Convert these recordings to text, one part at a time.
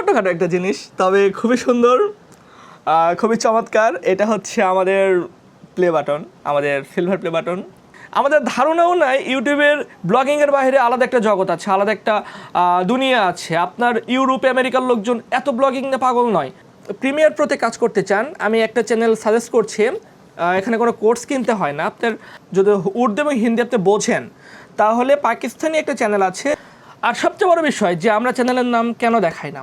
ছোটোখাটো একটা জিনিস, তবে খুবই সুন্দর খুবই চমৎকার। এটা হচ্ছে আমাদের প্লে বাটন আমাদের সিলভার প্লে বাটন আমাদের ধারণাও নাই, ইউটিউবের ব্লগিংয়ের বাইরে আলাদা একটা জগৎ আছে, আলাদা একটা দুনিয়া আছে। আপনার ইউরোপে আমেরিকার লোকজন এত ব্লগিং না পাগল নয়। প্রিমিয়ার প্রোতে কাজ করতে চান, আমি একটা চ্যানেল সাজেস্ট করছি এখানে কোনো কোর্স কিনতে হয় না। আপনার যদি উর্দু এবং হিন্দি আপনি বোঝেন, তাহলে পাকিস্তানি একটা চ্যানেল আছে। আর সবচেয়ে বড় বিষয় যে আমরা চ্যানেলের নাম কেন দেখাই না?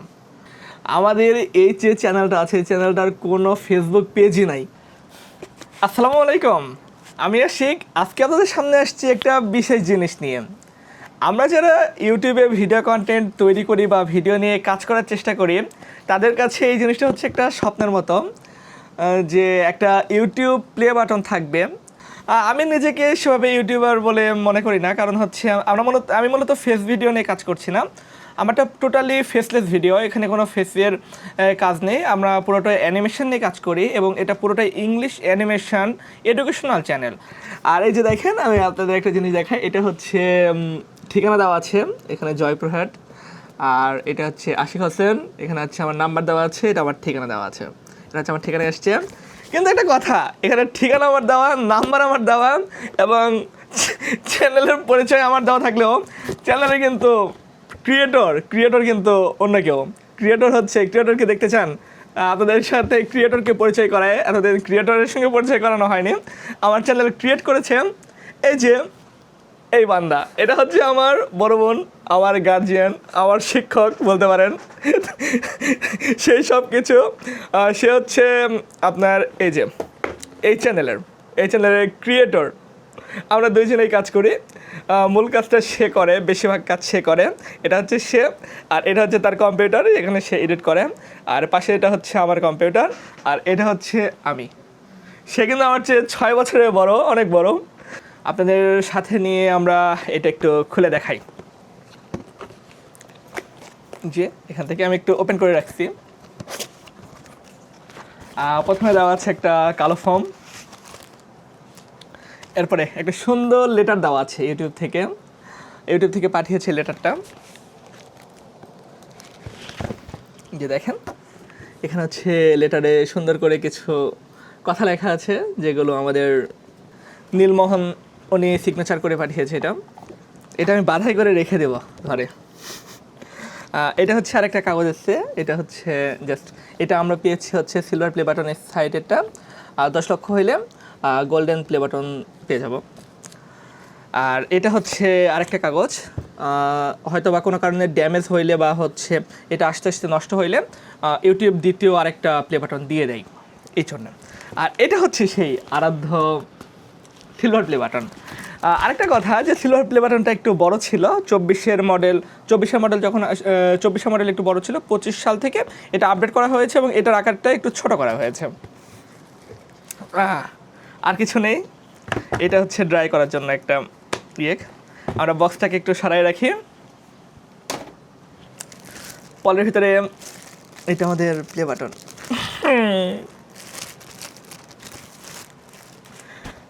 আমাদের এই যে চ্যানেলটা আছে চ্যানেলটার কোনো ফেসবুক পেজই নাই। আসসালামু আলাইকুম। আমি আশিক। আজকে আপনাদের সামনে আসছি একটা বিশেষ জিনিস নিয়ে। আমরা যারা ইউটিউবে ভিডিও কন্টেন্ট তৈরি করি বা ভিডিও নিয়ে কাজ করার চেষ্টা করি, তাদের কাছে এই জিনিসটা হচ্ছে একটা স্বপ্নের মতো যে একটা ইউটিউব প্লে বাটন থাকবে। আমি নিজেকে সেভাবে ইউটিউবার বলে মনে করি না, কারণ হচ্ছে আমরা মূলত, আমি মূলত ফেস ভিডিও নিয়ে কাজ করছি না। আমারটা টোটালি ফেসলেস ভিডিও এখানে কোনো ফেসের কাজ নেই। আমরা পুরোটাই অ্যানিমেশন নিয়ে কাজ করি এবং এটা পুরোটাই ইংলিশ অ্যানিমেশন এডুকেশনাল চ্যানেল আর এই যে দেখেন, আমি আপনাদের একটা জিনিস দেখাই, এটা হচ্ছে ঠিকানা দেওয়া আছে, এখানে জয়প্রহাট। আর এটা হচ্ছে আশিক হোসেন, এখানে হচ্ছে আমার নাম্বার দেওয়া আছে, এটা আমার ঠিকানা দেওয়া আছে। এটা হচ্ছে আমার ঠিকানা এসছে। কিন্তু একটা কথা, এখানে ঠিকানা আমার দেওয়া নাম্বার আমার দেওয়া, এবং চ্যানেলের পরিচয় আমার দেওয়া থাকলেও চ্যানেলে কিন্তু ক্রিয়েটর ক্রিয়েটর কিন্তু অন্য কেউ। ক্রিয়েটর হচ্ছে ক্রিয়েটরকে দেখতে চান আপনাদের সাথে ক্রিয়েটরকে পরিচয় করায় আপনাদের ক্রিয়েটরের সঙ্গে পরিচয় করানো হয়নি। আমার চ্যানেল ক্রিয়েট করেছেন এই যে, এই বান্দা। এটা হচ্ছে আমার বড় বোন, আমার গার্জিয়ান আমার শিক্ষক বলতে পারেন। সেই সব কিছু সে হচ্ছে আপনার এই যে, এই চ্যানেলের এই চ্যানেলের ক্রিয়েটর আমরা দুইজনেই কাজ করি। মূল কাজটা সে করে, বেশিরভাগ কাজ সে করে। এটা হচ্ছে সে, আর এটা হচ্ছে তার কম্পিউটার এখানে সে এডিট করে। আর পাশে এটা হচ্ছে আমার কম্পিউটার আর এটা হচ্ছে আমি। সে কিন্তু আমার চেয়ে ছয় বছরের বড়, অনেক বড়। আপনাদের সাথে নিয়ে আমরা এটা একটু খুলে দেখাই। যে, এখান থেকে আমি একটু ওপেন করে রাখছি। প্রথমে দেওয়া আছে একটা কালো ফর্ম এরপরে একটা সুন্দর লেটার দেওয়া আছে ইউটিউব থেকে। ইউটিউব থেকে পাঠিয়েছে লেটারটা যে দেখেন, এখানে হচ্ছে লেটারে সুন্দর করে কিছু কথা লেখা আছে, যেগুলো আমাদের নীলমোহন, উনি সিগনেচার করে পাঠিয়েছে এটা। এটা আমি বাধাই করে রেখে দেবো ঘরে। এটা হচ্ছে আরেকটা কাগজ এসছে এটা হচ্ছে জাস্ট এটা আমরা পেয়েছি হচ্ছে সিলভার প্লে বাটনের সাইডেরটা আর দশ লক্ষ হইলে গোল্ডেন প্লে বাটন পেয়ে যাব। আর এটা হচ্ছে আরেকটা কাগজ। হয়তো বা কোনো কারণে ড্যামেজ হইলে বা হচ্ছে এটা আস্তে আস্তে নষ্ট হইলে ইউটিউব দ্বিতীয় আরেকটা প্লে বাটন দিয়ে দেয় এই জন্য। আর এটা হচ্ছে সেই আরাধ্য সিলভার প্লে বাটন আরেকটা কথা যে সিলভার প্লে বাটনটা একটু বড় ছিল চব্বিশের মডেল চব্বিশের মডেল যখন চব্বিশের মডেল একটু বড় ছিল পঁচিশ সাল থেকে এটা আপডেট করা হয়েছে এবং এটার আকারটা একটু ছোট করা হয়েছে। আহ, আর কিছু নেই। এটা হচ্ছে ড্রাই করার জন্য একটা ইয়ে। আমরা বক্সটাকে একটু সারাই রাখি। পলের ভিতরে এটা আমাদের প্লে বাটন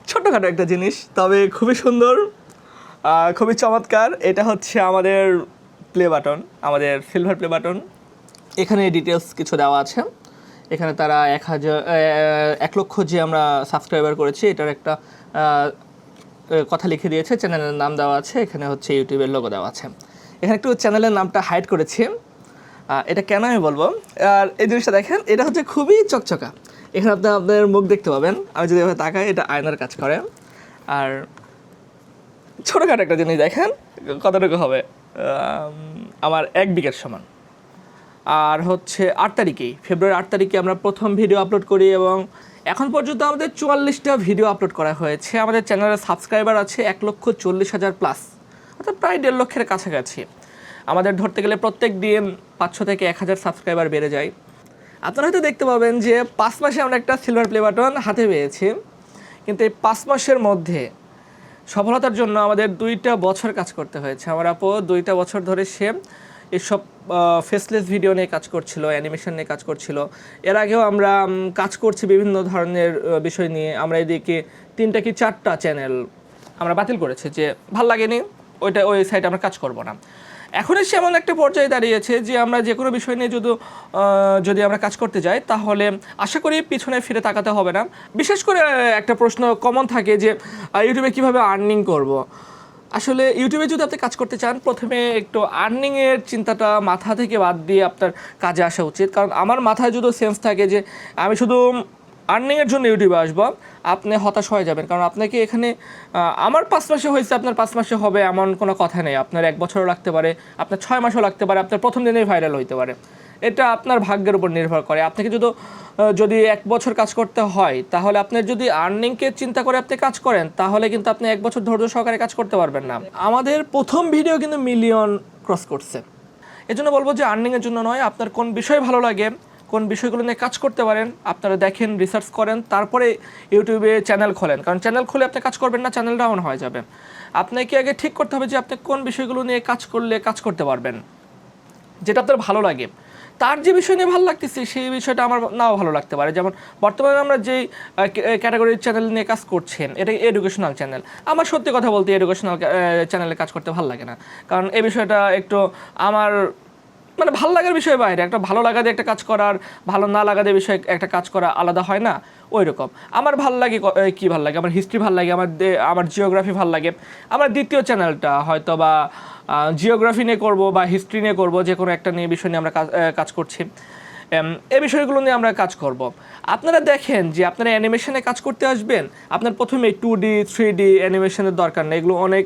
ছোটোখাটো একটা জিনিস, তবে খুবই সুন্দর খুবই চমৎকার। এটা হচ্ছে আমাদের প্লে বাটন আমাদের সিলভার প্লে বাটন এখানে ডিটেলস কিছু দেওয়া আছে। এখানে তারা এক হাজার এক লক্ষ যে আমরা সাবস্ক্রাইবার করেছি, এটার একটা কথা লিখে দিয়েছে চ্যানেলের নাম দেওয়া আছে, এখানে হচ্ছে ইউটিউবের লোগো দেওয়া আছে। এখানে একটু চ্যানেলের নামটা হাইড করেছি। এটা কেন আমি বলব? আর এই জিনিসটা দেখেন, এটা হচ্ছে খুবই চকচকা। এখানে আপনি আপনার মুখ দেখতে পাবেন। আমি যদি এভাবে তাকাই, এটা আয়নার কাজ করে। আর ছোটোখাটো একটা জিনিস দেখেন, কতটুকু হবে? আমার এক বিঘের সমান। আর হচ্ছে আট তারিখেই ফেব্রুয়ারি আট তারিখে আমরা প্রথম ভিডিও আপলোড করি এবং এখন পর্যন্ত আমাদের চুয়াল্লিশটা ভিডিও আপলোড করা হয়েছে। আমাদের চ্যানেলের সাবস্ক্রাইবার আছে এক লক্ষ চল্লিশ হাজার প্লাস অর্থাৎ প্রায় দেড় লক্ষের কাছাকাছি। আমাদের ধরতে গেলে প্রত্যেক দিন পাঁচশো থেকে এক হাজার সাবস্ক্রাইবার বেড়ে যায়। আপনারা হয়তো দেখতে পাবেন যে পাঁচ মাসে আমরা একটা সিলভার প্লে বাটন হাতে পেয়েছি। কিন্তু এই পাঁচ মাসের মধ্যে সফলতার জন্য আমাদের দুইটা বছর কাজ করতে হয়েছে। আমার আপু, দুইটা বছর ধরে সে এসব ফেসলেস ভিডিও নিয়ে কাজ করছিল অ্যানিমেশন নিয়ে কাজ করছিল। এর আগেও আমরা কাজ করছি বিভিন্ন ধরনের বিষয় নিয়ে। আমরা এদিকে তিনটা কি চারটা চ্যানেল আমরা বাতিল করেছি যে ভালো লাগেনি, ওইটা ওই সাইটে আমরা কাজ করব না। এখন এসে এমন একটা পর্যায়ে দাঁড়িয়েছে যে আমরা যে কোনো বিষয় নিয়ে যদি যদি আমরা কাজ করতে যাই, তাহলে আশা করি পিছনে ফিরে তাকাতে হবে না। বিশেষ করে একটা প্রশ্ন কমন থাকে যে ইউটিউবে কীভাবে আর্নিং করব। আসলে ইউটিউবে যদি আপনি কাজ করতে চান, প্রথমে একটু আর্নিংয়ের চিন্তাটা মাথা থেকে বাদ দিয়ে আপনার কাজে আসা উচিত। কারণ আমার মাথায় যদি সেন্স থাকে যে, আমি শুধু আর্নিংয়ের জন্য ইউটিউবে আসব, আপনি হতাশ হয়ে যাবেন। কারণ আপনাকে এখানে আমার পাঁচ মাসে হয়েছে, আপনার পাঁচ মাসে হবে এমন কোনো কথা নেই। আপনার এক বছরও লাগতে পারে, আপনার ছয় মাসও লাগতে পারে, আপনার প্রথম দিনেই ভাইরাল হইতে পারে। এটা আপনার ভাগ্যের উপর নির্ভর করে। আপনাকে যদি যদি এক বছর কাজ করতে হয়, তাহলে আপনার যদি আর্নিংকে চিন্তা করে আপনি কাজ করেন, তাহলে কিন্তু আপনি এক বছর ধৈর্য সহকারে কাজ করতে পারবেন না। আমাদের প্রথম ভিডিও কিন্তু মিলিয়ন ক্রস করছে। এজন্য বলব যে আর্নিংয়ের জন্য নয়, আপনার কোন বিষয় ভালো লাগে, কোন বিষয়গুলো নিয়ে কাজ করতে পারেন, আপনারা দেখেন রিসার্চ করেন, তারপরে ইউটিউবে চ্যানেল খোলেন। কারণ চ্যানেল খুলে আপনি কাজ করবেন না চ্যানেল ডাউন হয়ে যাবে। আপনাকে আগে ঠিক করতে হবে যে আপনি কোন বিষয়গুলো নিয়ে কাজ করলে কাজ করতে পারবেন, যেটা আপনার ভালো লাগে। তার যে বিষয় নিয়ে ভালো লাগতেছে, সেই বিষয়টা আমার নাও ভালো লাগতে পারে। যেমন বর্তমানে আমরা যেই ক্যাটাগরির চ্যানেল নিয়ে কাজ করছেন, এটা এডুকেশনাল চ্যানেল আমার সত্যি কথা বলতে এডুকেশনাল চ্যানেলে কাজ করতে ভালো লাগে না। কারণ এই বিষয়টা একটু আমার মানে ভালো লাগার বিষয় বাইরে। একটা ভালো লাগা দিয়ে একটা কাজ করার, ভালো না লাগা দিয়ে বিষয়ে একটা কাজ করা আলাদা হয় না ওই রকম আমার ভালো লাগে কি ভালো লাগে? আমার হিস্ট্রি ভালো লাগে, আমার আমার জিওগ্রাফি ভালো লাগে। আমার দ্বিতীয় চ্যানেলটা হয়তো বা জিওগ্রাফি নিয়ে করব বা হিস্ট্রি নিয়ে করব যে কোনো একটা নিয়ে বিষয় নিয়ে আমরা কাজ করছি। এই বিষয়গুলো নিয়ে আমরা কাজ করব। আপনারা দেখেন যে আপনারা অ্যানিমেশনে কাজ করতে আসবেন, আপনার প্রথমে টু ডি থ্রি ডি অ্যানিমেশনের দরকার নেই। এগুলো অনেক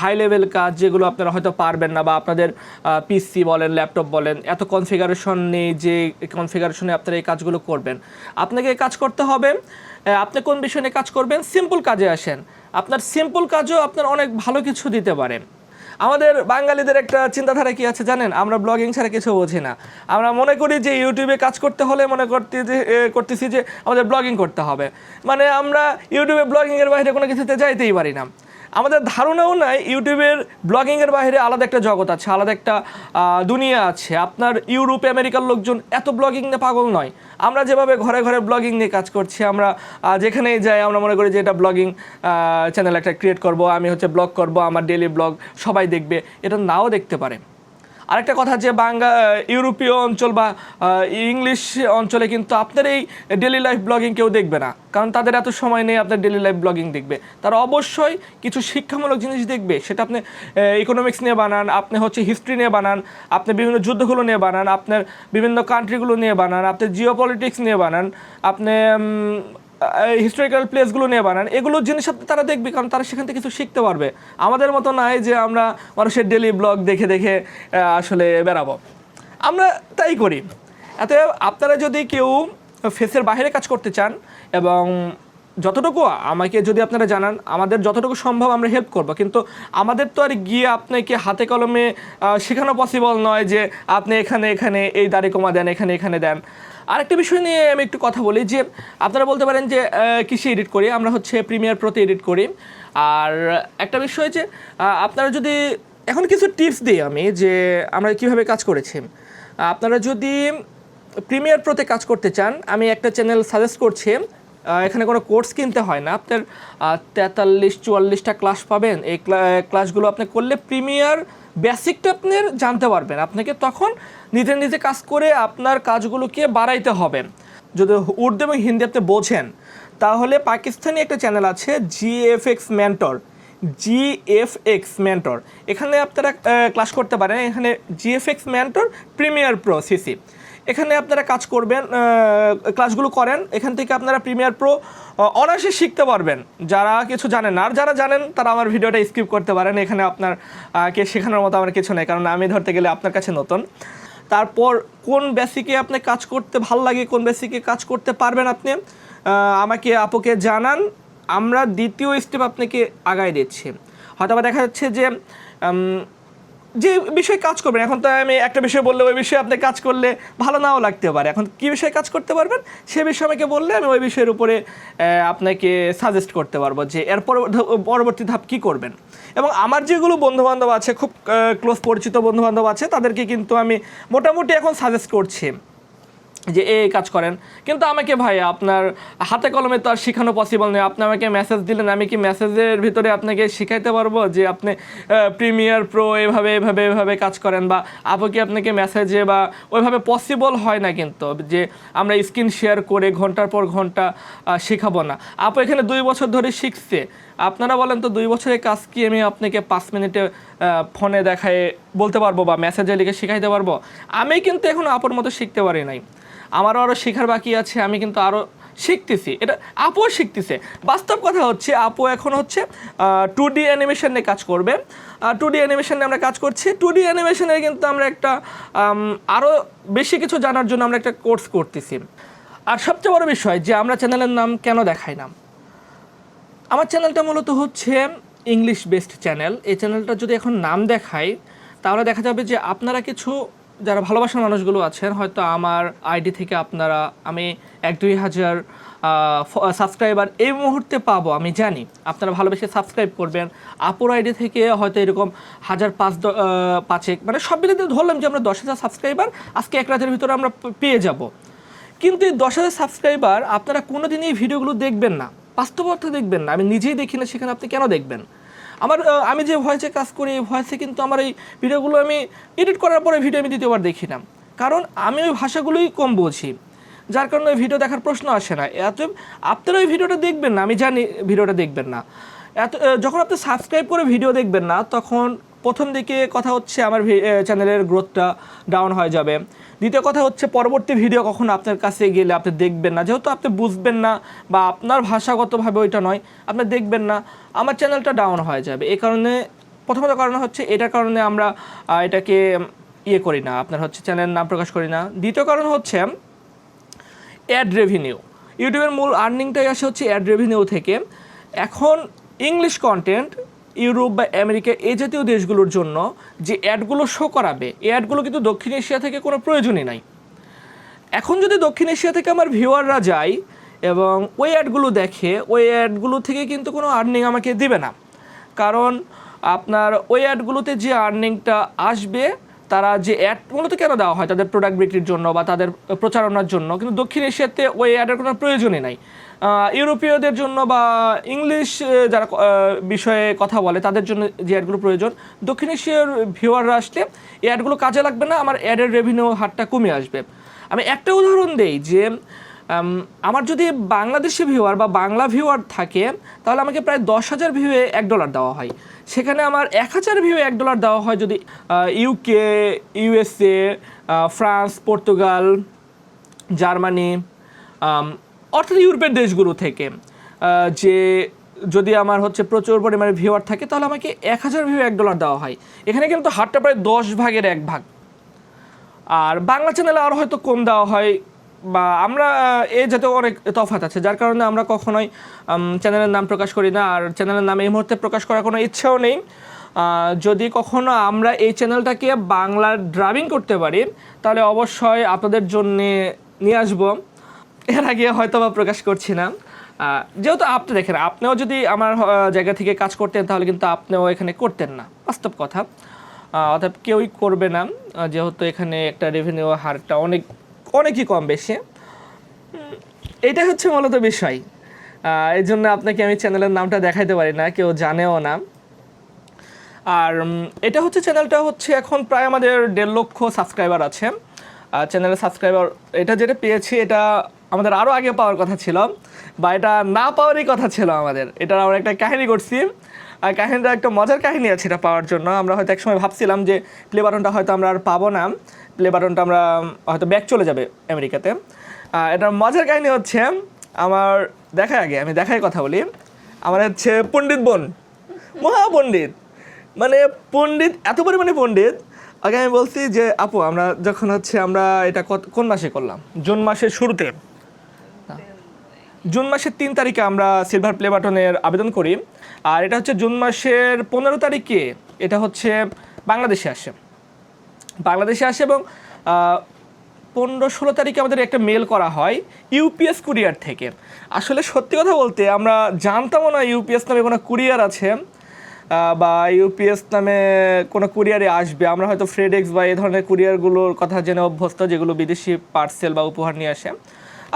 হাই লেভেল কাজ যেগুলো আপনারা হয়তো পারবেন না বা আপনাদের পিসি বলেন ল্যাপটপ বলেন, এত কনফিগারেশন নেই যে কনফিগারেশনে আপনারা এই কাজগুলো করবেন। আপনাকে কাজ করতে হবে আপনি কোন বিষয় নিয়ে কাজ করবেন? সিম্পল কাজে আসেন। আপনার সিম্পল কাজও আপনার অনেক ভালো কিছু দিতে পারে। আমাদের বাঙালিদের একটা চিন্তাধারা কি আছে জানেন? আমরা ব্লগিং ছাড়া কিছু বুঝি না। আমরা মনে করি যে ইউটিউবে কাজ করতে হলে মনে করতে যে করতেছি যে, আমাদের ব্লগিং করতে হবে। মানে আমরা ইউটিউবে ব্লগিংয়ের বাইরে কোনো কিছুতে যাইতেই পারি না। আমাদের ধারণাও নাই, ইউটিউবের ব্লগিংয়ের বাইরে আলাদা একটা জগৎ আছে, আলাদা একটা দুনিয়া আছে। আপনার ইউরোপ আমেরিকার লোকজন এত ব্লগিং নিয়ে পাগল নয়। আমরা যেভাবে ঘরে ঘরে ব্লগিং নিয়ে কাজ করছি, আমরা যেখানেই যাই, আমরা মনে করি যে এটা ব্লগিং চ্যানেল একটা ক্রিয়েট করব, আমি হচ্ছে ব্লগ করব, আমার ডেলি ব্লগ সবাই দেখবে, এটা নাও দেখতে পারে। আরেকটা কথা যে বাংলা ইউরোপীয় অঞ্চল বা ইংলিশ অঞ্চলে কিন্তু আপনার এই ডেলি লাইফ ব্লগিং কেউ দেখবে না। কারণ তাদের এত সময় নেই আপনার ডেলি লাইফ ব্লগিং দেখবে। তারা অবশ্যই কিছু শিক্ষামূলক জিনিস দেখবে। সেটা আপনি ইকোনমিক্স নিয়ে বানান, আপনি হচ্ছে হিস্ট্রি নিয়ে বানান, আপনি বিভিন্ন যুদ্ধগুলো নিয়ে বানান, আপনার বিভিন্ন কান্ট্রিগুলো নিয়ে বানান, আপনি জিও পলিটিক্স নিয়ে বানান, আপনি হিস্টোরিক্যাল প্লেসগুলো নিয়ে বানান এগুলো জিনিস সাথে তারা দেখবে, কারণ তারা সেখান থেকে কিছু শিখতে পারবে। আমাদের মতো নাই যে আমরা মানুষের ডেলি ব্লগ দেখে দেখে আসলে বেড়াবো। আমরা তাই করি। এত আপনারা যদি কেউ ফেসের বাইরে কাজ করতে চান এবং যতটুকু আমাকে যদি আপনারা জানান, আমাদের যতটুকু সম্ভব আমরা হেল্প করব। কিন্তু আমাদের তো আর গিয়ে আপনাকে হাতে কলমে শেখানো পসিবল নয় যে আপনি এখানে এখানে, এই দাড়ি কমা দেন, এখানে এখানে দেন। আরেকটা বিষয় নিয়ে আমি একটু কথা বলি যে, আপনারা বলতে পারেন যে কিসে এডিট করি, আমরা হচ্ছে প্রিমিয়ার প্রতি এডিট করি। আর একটা বিষয় যে আপনারা যদি, এখন কিছু টিপস দিই আমি যে, আমরা কীভাবে কাজ করেছি। আপনারা যদি প্রিমিয়ার প্রোতে কাজ করতে চান, আমি একটা চ্যানেল সাজেস্ট করছি। এখানে কোনো কোর্স কিনতে হয় না। আপনার তেতাল্লিশ, চুয়াল্লিশটা ক্লাস পাবেন। এই ক্লা- ক্লাসগুলো আপনি করলে প্রিমিয়ার বেসিকটা আপনি জানতে পারবেন। আপনাকে তখন নিজে নিজে কাজ করে আপনার কাজগুলোকে বাড়াইতে হবে। যদি উর্দু এবং হিন্দি আপনি বোঝেন, তাহলে পাকিস্তানি একটা চ্যানেল আছে জিএফএক্স মেন্টর জিএফএক্স মেন্টর এখানে আপনারা ক্লাস করতে পারেন। এখানে GFX mentor premiere pro CC এখানে আপনারা কাজ করবেন ক্লাসগুলো করেন, এখান থেকে আপনারা প্রিমিয়ার প্রো অনায়াসে শিখতে পারবেন। যারা কিছু জানেন আর যারা জানেন, তারা আমার ভিডিওটা স্কিপ করতে পারেন। এখানে আপনার কে শেখানোর মতো আমার কিছু নেই, কারণ আমি ধরতে গেলে আপনার কাছে নতুন। তারপর, কোন বেসিকে আপনি কাজ করতে ভালো লাগে, কোন বেসিকে কাজ করতে পারবেন আপনি? আমাকে আপুকে জানান, আমরা দ্বিতীয় স্টেপ আপনাকে আগায় দিচ্ছি। হয়তো দেখা যাচ্ছে যে যে বিষয়ে কাজ করবেন, এখন তো আমি একটা বিষয় বললে ওই বিষয়ে আপনি কাজ করলে ভালো নাও লাগতে পারে। এখন কী বিষয়ে কাজ করতে পারবেন? সে বিষয়ে আমাকে বললে আমি ওই বিষয়ের উপরে আপনাকে সাজেস্ট করতে পারব যে এর পরবর্তী ধাপ কী করবেন। এবং আমার যেগুলো বন্ধুবান্ধব আছে, খুব ক্লোজ পরিচিত বন্ধুবান্ধব আছে, তাদেরকে কিন্তু আমি মোটামুটি এখন সাজেস্ট করছি। যে এ এই কাজ করেন। কিন্তু আমাকে ভাই আপনার হাতে কলমে তো আর শেখানো পসিবল নেই আপনি আমাকে মেসেজ দিলেন, আমি কি মেসেজের ভিতরে আপনাকে শিখাইতে পারব যে আপনি প্রিমিয়ার প্রো এভাবে এভাবে এভাবে কাজ করেন? বা আপু কি আপনাকে মেসেজে বা ওইভাবে পসিবল হয় না কিন্তু যে আমরা স্ক্রিন শেয়ার করে ঘণ্টার পর ঘণ্টা শেখাবো না? আপু এখানে দুই বছর ধরে শিখছে। আপনারা বলেন তো দুই বছরের কাজ কি আমি আপনাকে পাঁচ মিনিটে ফোনে দেখায় বলতে পারব বা মেসেজে লিখে শিখাইতে পারব? আমি কিন্তু এখন আপুর মতো শিখতে পারি নাই। আমারও আরও শেখার বাকি আছে, আমি কিন্তু আরও শিখতেছি। এটা আপুও শিখতেছে। বাস্তব কথা হচ্ছে, আপু এখন হচ্ছে টু ডি অ্যানিমেশন নিয়ে কাজ করবে। টু ডি অ্যানিমেশন নিয়ে আমরা কাজ করছি। টু ডি অ্যানিমেশনে কিন্তু আমরা একটা আরও বেশি কিছু জানার জন্য আমরা একটা কোর্স করতেছি। আর সবচেয়ে বড় বিষয় যে আমরা চ্যানেলের নাম কেন দেখাই না? আমার চ্যানেলটা মূলত হচ্ছে ইংলিশ বেসড চ্যানেল এই চ্যানেলটা যদি এখন নাম দেখাই, তাহলে দেখা যাবে যে আপনারা কিছু যারা ভালোবাসার মানুষগুলো আছেন, হয়তো আমার আইডি থেকে আপনারা, আমি এক দুই হাজার সাবস্ক্রাইবার এই মুহূর্তে পাবো, আমি জানি। আপনারা ভালোবেসে সাবস্ক্রাইব করবেন। আপুর আইডি থেকে হয়তো এরকম হাজার পাঁচ পাঁচেক মানে সব মিলিয়ে ধরলাম যে আমরা দশ হাজার সাবস্ক্রাইবার আজকে এক রাতের ভিতরে আমরা পেয়ে যাব। কিন্তু এই দশ হাজার সাবস্ক্রাইবার আপনারা কোনো দিনই ভিডিওগুলো দেখবেন না। বাস্তব অর্থে দেখবেন না। আমি নিজেই দেখি না, সেখানে আপনি কেন দেখবেন? আমার আমি যে ভয়েসে কাজ করি, এই ভয়েসে কিন্তু আমার এই ভিডিওগুলো আমি এডিট করার পরে ভিডিও আমি দ্বিতীয়বার দেখি না। কারণ আমি ওই ভাষাগুলোই কম বুঝি। যার কারণে ওই ভিডিও দেখার প্রশ্ন আসে না। এত আপনারা ওই ভিডিওটা দেখবেন না, আমি জানি ভিডিওটা দেখবেন না। এত যখন আপনি সাবস্ক্রাইব করে ভিডিও দেখবেন না, তখন প্রথম দিকে কথা হচ্ছে আমার চ্যানেলের গ্রোথটা ডাউন হয়ে যাবে। দ্বিতীয় কথা হচ্ছে পরবর্তী ভিডিও কখন আপনার কাছে গেলে আপনি দেখবেন না। যেহেতু আপনি বুঝবেন না বা আপনার ভাষাগতভাবে ওইটা নয়, আপনি দেখবেন না, আমার চ্যানেলটা ডাউন হয়ে যাবে। এই কারণে প্রথমত কারণ হচ্ছে এটার কারণে আমরা এটাকে ইয়ে করি না, আপনার হচ্ছে চ্যানেলের নাম প্রকাশ করি না। দ্বিতীয় কারণ হচ্ছে অ্যাড রেভিনিউ ইউটিউবের মূল আর্নিংটাই আসে হচ্ছে অ্যাড রেভিনিউ থেকে। এখন ইংলিশ কন্টেন্ট ইউরোপ বা আমেরিকা এই জাতীয় দেশগুলোর জন্য যে অ্যাডগুলো শো করাবে, এই অ্যাডগুলো কিন্তু দক্ষিণ এশিয়া থেকে কোনো প্রয়োজনই নাই। এখন যদি দক্ষিণ এশিয়া থেকে আমার ভিউয়াররা যায় এবং ওই অ্যাডগুলো দেখে, ওই অ্যাডগুলো থেকে কিন্তু কোনো আর্নিং আমাকে দিবে না। কারণ আপনার ওই অ্যাডগুলোতে যে আর্নিংটা আসবে তারা যে অ্যাড মূলত কেন দেওয়া হয় তাদের প্রোডাক্ট বিক্রির জন্য বা তাদের প্রচারণার জন্য? কিন্তু দক্ষিণ এশিয়াতে ওই অ্যাডের কোনো প্রয়োজনই নাই। ইউরোপীয়দের জন্য বা ইংলিশ যারা বিষয়ে কথা বলে, তাদের জন্য যে অ্যাডগুলো প্রয়োজন, দক্ষিণ এশিয়ার ভিউয়াররা আসলে এই অ্যাডগুলো কাজে লাগবে না, আমার অ্যাডের রেভিনিউ হারটা কমে আসবে। আমি একটা উদাহরণ দেই যে আমার যদি বাংলাদেশি ভিউয়ার বা বাংলা ভিউয়ার থাকে, তাহলে আমাকে প্রায় দশ হাজার ভিউয়ে এক ডলার দেওয়া হয়। সেখানে আমার এক হাজার ভিউয়ে এক ডলার দেওয়া হয় যদি UK USA France Portugal Germany অর্থাৎ ইউরোপের দেশগুলো থেকে যে যদি আমার হচ্ছে প্রচুর পরিমাণে ভিউয়ার থাকে, তাহলে আমাকে এক হাজার ভিউ এক ডলার দেওয়া হয়। এখানে কিন্তু হারটা প্রায় দশ ভাগের এক ভাগ। আর বাংলা চ্যানেলে আরও হয়তো কম দেওয়া হয় বা আমরা এই জাতীয় অনেক তফাৎ আছে, যার কারণে আমরা কখনোই চ্যানেলের নাম প্রকাশ করি না, আর চ্যানেলের নাম এই মুহূর্তে প্রকাশ করার কোনো ইচ্ছেও নেই। যদি কখনো আমরা এই চ্যানেলটাকে বাংলার ড্রাবিং করতে পারি, তাহলে অবশ্যই আপনাদের জন্য নিয়ে আসব। এর আগে হয়তো বা প্রকাশ করছি না। যেহেতু আপনি দেখেন, আপনিও যদি আমার জায়গা থেকে কাজ করতেন, তাহলে কিন্তু আপনিও এখানে করতেন না। বাস্তব কথা। অর্থাৎ কেউই করবে না। যেহেতু এখানে একটা রেভিনিউ হারটা অনেক অনেকই কম বেশি। এটাই হচ্ছে মূলত বিষয়। এই জন্য আপনাকে আমি চ্যানেলের নামটা দেখাইতে পারি না, কেউ জানেও না। আর এটা হচ্ছে চ্যানেলটা হচ্ছে এখন প্রায় আমাদের দেড় লক্ষ সাবস্ক্রাইবার আছে। চ্যানেলের সাবস্ক্রাইবার, এটা যেটা পেয়েছি, এটা আমাদের আরও আগে পাওয়ার কথা ছিল, বা এটা না পাওয়ারই কথা ছিল আমাদের। এটার আমরা একটা কাহিনী করছি। আর কাহিনীটা একটা মজার কাহিনী আছে এটা পাওয়ার জন্য। আমরা হয়তো একসময় ভাবছিলাম যে প্লে বাটনটা হয়তো আমরা আর পাবো না। প্লে বাটনটা আমরা হয়তো ব্যাক চলে যাবে আমেরিকাতে। এটার মজার কাহিনী হচ্ছে, আমার দেখায় আগে, আমি দেখাই কথা বলি। আমার হচ্ছে পণ্ডিত বোন, মহাপণ্ডিত। মানে পণ্ডিত, এত পরিমাণে পণ্ডিত। আগে আমি বলছি যে, আপু, আমরা যখন হচ্ছে আমরা এটা কোন মাসে করলাম? জুন মাসের শুরুতে। জুন মাসের তিন তারিখে আমরা সিলভার প্লে বাটনের আবেদন করি। আর এটা হচ্ছে জুন মাসের পনেরো তারিখে। এটা হচ্ছে বাংলাদেশে আসে। বাংলাদেশে আসে এবং পনেরো ষোলো তারিখে আমাদের একটা মেল করা হয় ইউপিএস কুরিয়ার থেকে। আসলে সত্যি কথা বলতে আমরা জানতামও না ইউপিএস নামে কোনো কুরিয়ার আছে বা ইউপিএস নামে কোনো কুরিয়ারে আসবে। আমরা হয়তো ফ্রেডেক্স বা এই ধরনের কুরিয়ারগুলোর কথা জেনে অভ্যস্ত, যেগুলো বিদেশি পার্সেল বা উপহার নিয়ে আসে।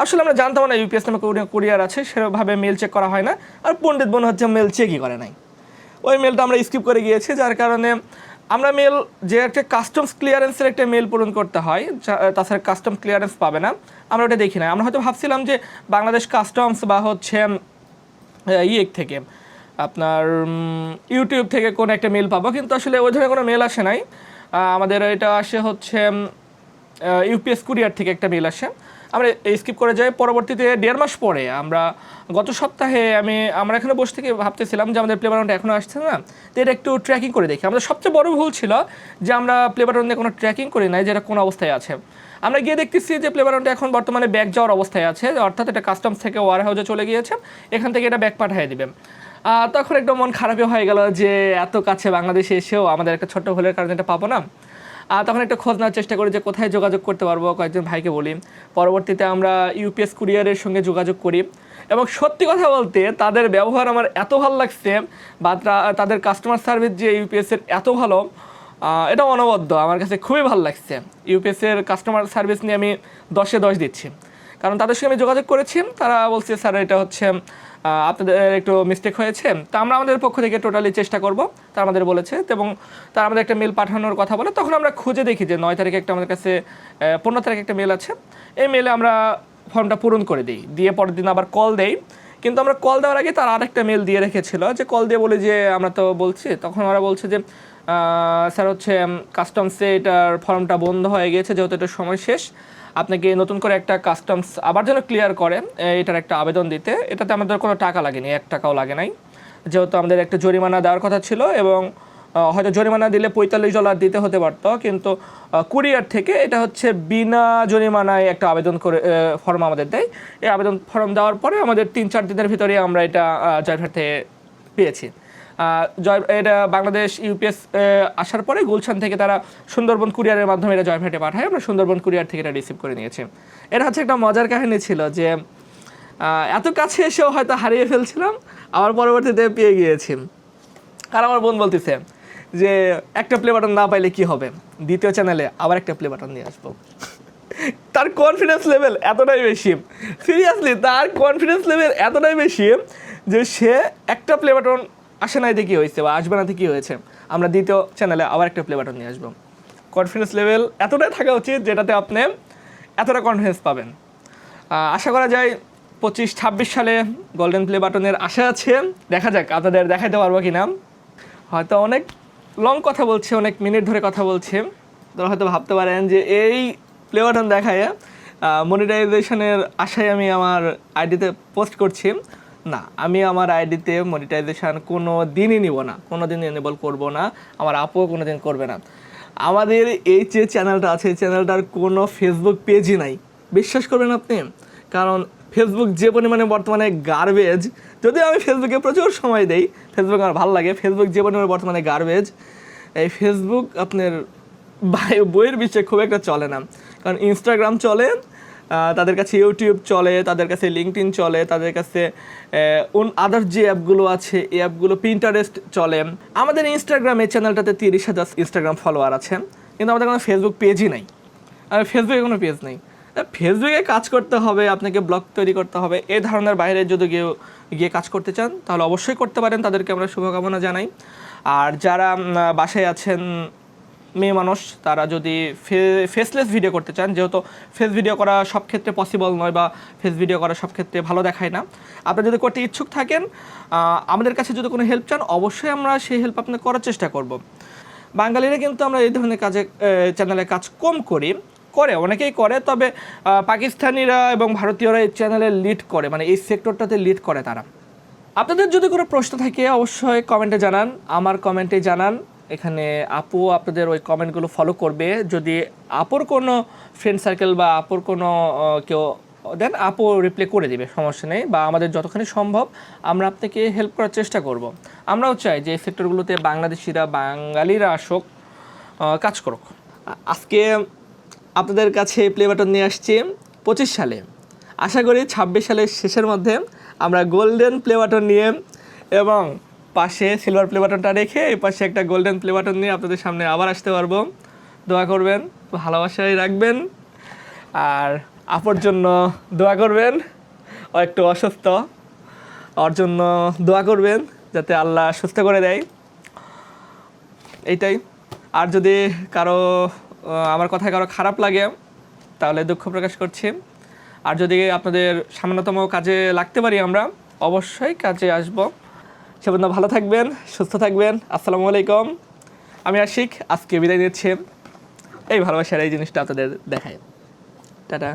আসলে আমরা জানতাম না ইউপিএস নামে কুরিয়ার আছে, সেভাবে মেল চেক করা হয় না। আর পণ্ডিত বোন হচ্ছে মেল চেকই করে নাই। ওই মেলটা আমরা স্কিপ করে গিয়েছি, যার কারণে আমরা মেল যে একটা কাস্টমস ক্লিয়ারেন্সের একটা মেল পূরণ করতে হয় তাছাড়া কাস্টম ক্লিয়ারেন্স পাবে না, আমরা ওটা দেখি না। আমরা হয়তো ভাবছিলাম যে বাংলাদেশ কাস্টমস বা হচ্ছে ইয়ে থেকে, আপনার ইউটিউব থেকে কোনো একটা মেল পাবো, কিন্তু আসলে ওই ধরনের কোনো মেল আসে নাই। আমাদের এটা আসে হচ্ছে ইউপিএস কুরিয়ার থেকে একটা মেল আসে। আমরা স্কিপ করে যাই পরবর্তীতে দেড় মাস পরে আমরা গত সপ্তাহে আমি আমরা এখানে বসে থেকে ভাবতেছিলাম যে আমাদের প্লে এখনও আসছে না তো এটা একটু ট্র্যাকিং করে দেখি। আমাদের সবচেয়ে বড় ভুল ছিল যে আমরা প্লে বাটন দিয়ে কোনো ট্র্যাকিং করি নাই যেটা কোন অবস্থায় আছে। আমরা গিয়ে দেখতেছি যে প্লে বাটনটা এখন বর্তমানে ব্যাক যাওয়ার অবস্থায় আছে অর্থাৎ এটা কাস্টমস থেকে ওয়ার হাউসে চলে গিয়েছে এখান থেকে এটা ব্যাক পাঠিয়ে দিবে। আহ, তখন একটু মন খারাপই হয়ে গেল যে এত কাছে বাংলাদেশে এসেও আমাদের একটা ছোট্ট ভুলের কারণে এটা পাবো না। তখন একটা খোঁজ নেওয়ার চেষ্টা করি যে কোথায় যোগাযোগ করতে পারব, কয়েকজন ভাইকে বলি। পরবর্তীতে আমরা ইউপিএস কুরিয়ারের সঙ্গে যোগাযোগ করি। এবং সত্যি কথা বলতে তাদের ব্যবহার আমার এত ভালো লাগছে বা তাদের কাস্টমার সার্ভিস যে ইউপিএসের এত ভালো এটা অনবদ্য, আমার কাছে খুবই ভালো লাগছে। ইউপিএসের কাস্টমার সার্ভিস নিয়ে আমি দশে দশ দিচ্ছি। কারণ তাদের সঙ্গে আমি যোগাযোগ করেছি, তারা বলছে, স্যার, এটা হচ্ছে আপনাদের একটু মিস্টেক হয়েছে। তা আমরা আমাদের পক্ষ থেকে টোটালি চেষ্টা করব তারা আমাদের বলেছে। এবং তারা আমাদের একটা মেল পাঠানোর কথা বলে, তখন আমরা খুঁজে দেখি যে নয় তারিখে একটা আমাদের কাছে পনেরো তারিখে একটা মেল আছে। এই মেলে আমরা ফর্মটা পূরণ করে দিই। দিয়ে পরের দিন আবার কল দেই। কিন্তু আমরা কল দেওয়ার আগে তার আরেকটা মেল দিয়ে রেখেছিল, যে কল দিয়ে বলি যে আমরা তো বলছি, তখন ওরা বলছে যে স্যার হচ্ছে কাস্টমসে এটার ফর্মটা বন্ধ হয়ে গিয়েছে, যেহেতু এটার সময় শেষ। আপনাকে নতুন করে একটা কাস্টমস আবার যেন ক্লিয়ার করে এটার একটা আবেদন দিতে। এটাতে আমাদের কোনো টাকা লাগেনি, এক টাকাও লাগে নাই। যেহেতু আমাদের একটা জরিমানা দেওয়ার কথা ছিল এবং হয়তো জরিমানা দিলে পঁয়তাল্লিশ ডলার দিতে হতে পারতো, কিন্তু কুরিয়ার থেকে এটা হচ্ছে বিনা জরিমানায় একটা আবেদন করে ফর্ম আমাদের দেয়। এই আবেদন ফর্ম দেওয়ার পরে আমাদের তিন চার দিনের ভিতরে আমরা এটা থেকে পেয়েছি। জয় এটা বাংলাদেশ, ইউপিএস আসার পরে গুলশান থেকে তারা সুন্দরবন কুরিয়ারের মাধ্যমে এটা জয়ফাটে পাঠায়। আমরা সুন্দরবন কুরিয়ার থেকে এটা রিসিভ করে নিয়েছি। এটা হচ্ছে একটা মজার কাহিনী ছিল যে এত কাছে এসেও হয়তো হারিয়ে ফেলছিলাম, আবার পরবর্তীতে পেয়ে গিয়েছি। আর আমার বোন বলতেছে যে, একটা প্লে বাটন না পাইলে কি হবে? দ্বিতীয় চ্যানেলে আবার একটা প্লে বাটন নিয়ে আসব। তার কনফিডেন্স লেভেল এতটাই বেশি। সিরিয়াসলি তার কনফিডেন্স লেভেল এতটাই বেশি যে সে একটা প্লে বাটন আসে না এতে কি হয়েছে বা আসবে না কি হয়েছে। আমরা দ্বিতীয় চ্যানেলে আবার একটা প্লে বাটন নিয়ে আসব। কনফিডেন্স লেভেল এতটাই থাকা উচিত যেটাতে আপনি এতটা কনফিডেন্স পাবেন। আশা করা যায় পঁচিশ, ছাব্বিশ সালে গোল্ডেন প্লে বাটনের আশা আছে। দেখা যাক, আপনাদের দেখাইতে পারব কি না হয়তো অনেক লং কথা বলছে, অনেক মিনিট ধরে কথা বলছে। তোরা হয়তো ভাবতে পারেন যে এই প্লে বাটন দেখায় মনিটাইজেশনের আশায় আমি আমার আইডিতে পোস্ট করছি। না, আমি আমার আইডিতে মনিটাইজেশন কোনো দিনই নিব না, কোনো দিন এনেবল করব না, আমার আপও কোনো দিন করবে না। আমাদের এই যে চ্যানেলটা আছে চ্যানেলটার কোনো ফেসবুক পেজই নাই। বিশ্বাস করবেন আপনি? কারণ ফেসবুক যে পরিমাণে বর্তমানে গার্বেজ যদিও আমি ফেসবুকে প্রচুর সময় দেই ফেসবুক আমার ভালো লাগে ফেসবুক যে পরিমাণে বর্তমানে গার্বেজ এই ফেসবুক আপনার বাই- বইয়ের বিষয়ে খুব একটা চলে না। কারণ ইনস্টাগ্রাম চলে তাদের কাছে ইউটিউব চলে, তাদের কাছে লিঙ্কডিন চলে, তাদের কাছে আদার যে অ্যাপগুলো আছে, এই অ্যাপগুলো পিন্টারেস্ট চলে। আমাদের ইনস্টাগ্রামে চ্যানেলটাতে তিরিশ হাজার ইনস্টাগ্রাম ফলোয়ার আছে কিন্তু আমাদের কোনো ফেসবুক পেজই নাই। আর ফেসবুকে কোনো পেজ নেই। ফেসবুকে কাজ করতে হবে, আপনাকে ব্লগ তৈরি করতে হবে। এ ধরনের বাইরে যদি গিয়ে গিয়ে কাজ করতে চান, তাহলে অবশ্যই করতে পারেন। তাদেরকে আমরা শুভকামনা জানাই। আর যারা বাসায় আছেন মেয়ে মানুষ, তারা যদি ফেসলেস ভিডিও করতে চান, যেহেতু ফেস ভিডিও করা সব ক্ষেত্রে পসিবল নয় বা ফেস ভিডিও করা সব ক্ষেত্রে ভালো দেখায় না। আপনি যদি করতে ইচ্ছুক থাকেন আমাদের কাছে যদি কোনো হেল্প চান, অবশ্যই আমরা সেই হেল্প আপনাকে করার চেষ্টা করব। বাঙালিরা কিন্তু আমরা এই ধরনের কাজে চ্যানেলে কাজ কম করি, করে, অনেকেই করে, তবে পাকিস্তানিরা এবং ভারতীয়রা এই চ্যানেলে লিড করে মানে এই সেক্টরটাতে লিড করে তারা। আপনাদের যদি কোনো প্রশ্ন থাকে, অবশ্যই কমেন্টে জানান, আমার কমেন্টে জানান। এখানে আপু আপনাদের ওই কমেন্টগুলো ফলো করবে। যদি আপুর কোনো ফ্রেন্ড সার্কেল বা আপুর কোনো কেউ, দেন আপু রিপ্লে করে দিবে, সমস্যা নেই। বা আমাদের যতখানি সম্ভব আমরা আপনাকে হেল্প করার চেষ্টা করব। আমরাও চাই যে সেক্টরগুলোতে বাংলাদেশিরা, বাঙালিরা আসুক কাজ করুক। আজকে আপনাদের কাছে প্লে বাটন নিয়ে আসছি পঁচিশ সালে। আশা করি ছাব্বিশ সালের শেষের মধ্যে আমরা গোল্ডেন প্লে বাটন নিয়ে এবং পাশে সিলভার প্লে বাটনটা রেখে এই পাশে একটা গোল্ডেন প্লে বাটন নিয়ে আপনাদের সামনে আবার আসতে পারব। দোয়া করবেন, ভালোবাসায় রাখবেন, আর আপুর জন্য দোয়া করবেন, ও একটু অসুস্থ, ওর জন্য দোয়া করবেন যাতে আল্লাহ সুস্থ করে দেয়। এইটাই। আর যদি কারও আমার কথায় কারও খারাপ লাগে, তাহলে দুঃখ প্রকাশ করছি। আর যদি আপনাদের সামান্যতম কাজে লাগতে পারি আমরা, অবশ্যই কাজে আসব। সে পর্যন্ত ভালো থাকবেন, সুস্থ থাকবেন, আসসালামু আলাইকুম। আমি আশিক, আজকে বিদায় নিচ্ছি। এই ভালোবাসার এই জিনিসটা আপনাদের দেখায়। টাটা।